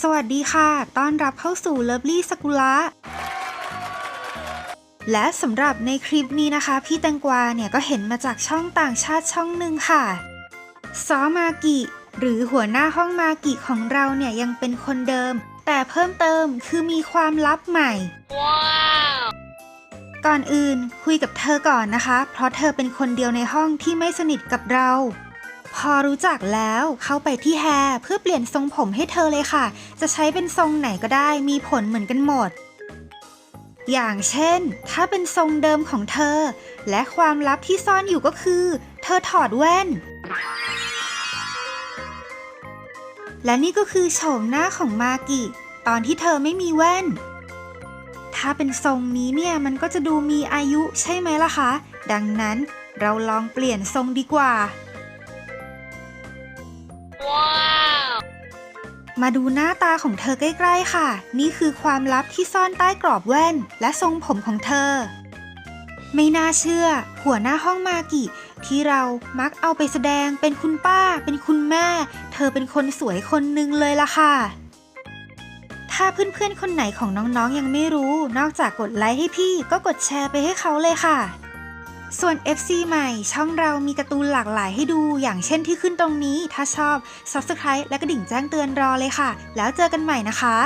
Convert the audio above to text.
สวัสดีค่ะ ต้อนรับเข้าสู่เลิฟลี่สกุละและสำหรับในคลิปนี้นะคะ พี่แตงกวาเนี่ยก็เห็นมาจากช่องต่างชาติช่องหนึ่งค่ะ ซอมากิ หรือหัวหน้าห้องมากิของเราเนี่ยยังเป็นคนเดิม แต่เพิ่มเติมคือมีความลับใหม่ก่อนอื่นคุยกับเธอก่อนนะคะ เพราะเธอเป็นคนเดียวในห้องที่ไม่สนิทกับเรา พอรู้จักแล้วเข้าไปที่แฮร์เพื่อเปลี่ยนทรงผมให้เธอเลยค่ะ จะใช้เป็นทรงไหนก็ได้มีผลเหมือนกันหมด อย่างเช่น ถ้าเป็นทรงเดิมของเธอ และความลับที่ซ่อนอยู่ก็คือ เธอถอดแว่น และนี่ก็คือโฉมหน้าของมากิ ตอนที่เธอไม่มีแว่น ถ้าเป็นทรงนี้เนี่ยมันก็จะดูมีอายุใช่ไหมล่ะคะ ดังนั้นเราลองเปลี่ยนทรงดีกว่า มาดูหน้าตาของเธอใกล้ๆค่ะ นี่คือความลับที่ซ่อนใต้กรอบแว่น และทรงผมของเธอ ไม่น่าเชื่อ หัวหน้าห้องมากิที่เรามักเอาไปแสดงเป็นคุณป้า เป็นคุณแม่ เธอเป็นคนสวยคนหนึ่งเลยล่ะค่ะ ถ้าเพื่อนๆคนไหนของน้องๆยังไม่รู้ นอกจากกดไลค์ให้พี่ก็กดแชร์ไปให้เขาเลยค่ะ ส่วน FC ใหม่ช่องเรามีการ์ตูนหลากหลายให้ดู อย่างเช่นที่ขึ้นตรงนี้ ถ้าชอบ Subscribe และกระดิ่งแจ้งเตือนรอเลยค่ะ แล้วเจอกันใหม่นะคะ